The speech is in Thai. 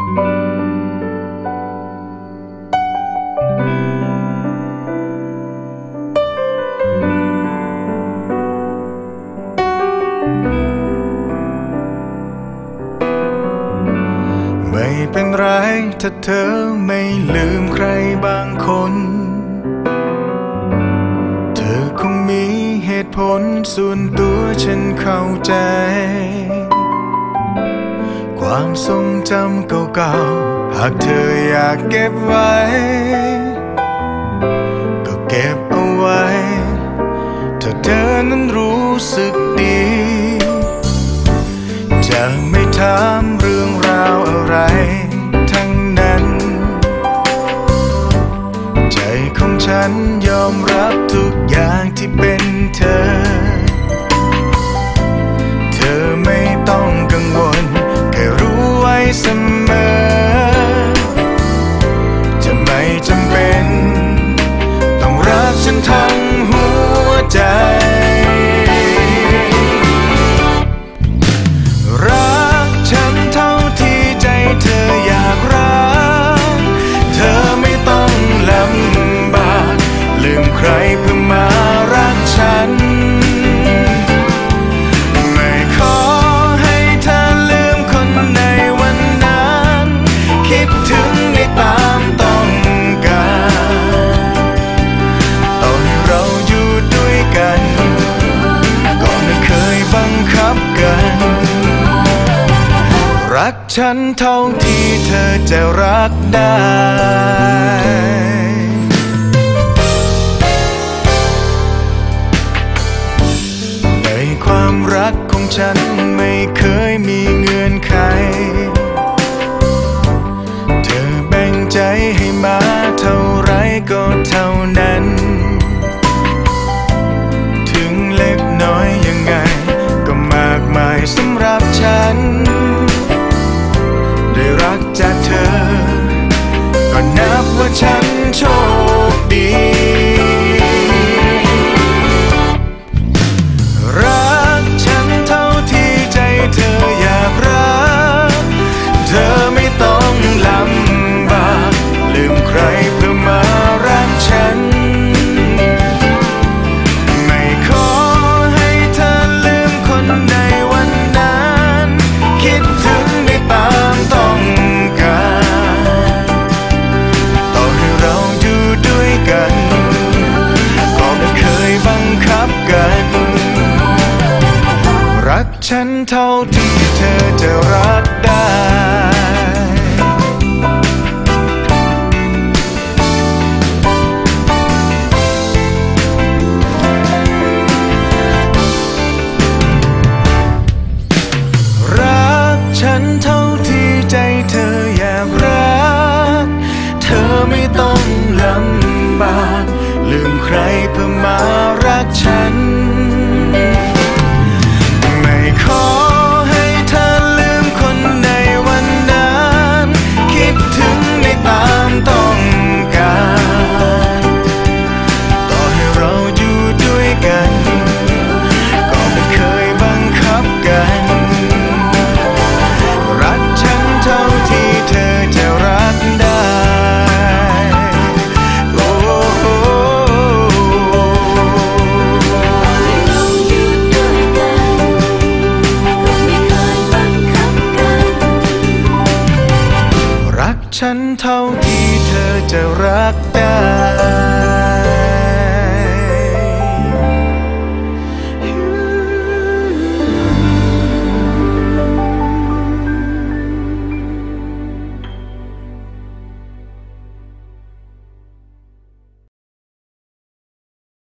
ไม่เป็นไรถ้าเธอไม่ลืมใครบางคน เธอคงมีเหตุผลส่วนตัวฉันเข้าใจ ความทรงจำเก่าๆ หากเธออยากเก็บไว้ ก็เก็บเอาไว้ ถ้าเธอนั้นรู้สึกดี จะไม่ถามเรื่องราวอะไรทั้งนั้น ใจของฉันยอมรับทุกอย่างที่เป็นเธอ เสมอ จะไม่จำเป็น ต้องรักฉันทั้งหัวใจ รักฉันเท่าที่ใจเธออยากรัก เธอไม่ต้องลำบากลืมใครเพื่อมา ฉันเท่าที่เธอจะรักได้ในความรักของฉันไม่เคยมีเงื่อนไข เธอแบ่งใจให้มาเท่าไรก็เท่า เท่าที่เธอจะรักได้รักฉันเท่าที่ใจเธออยากรัก เธอไม่ต้องลำบาก ฉันเท่าที่เธอจะรักได้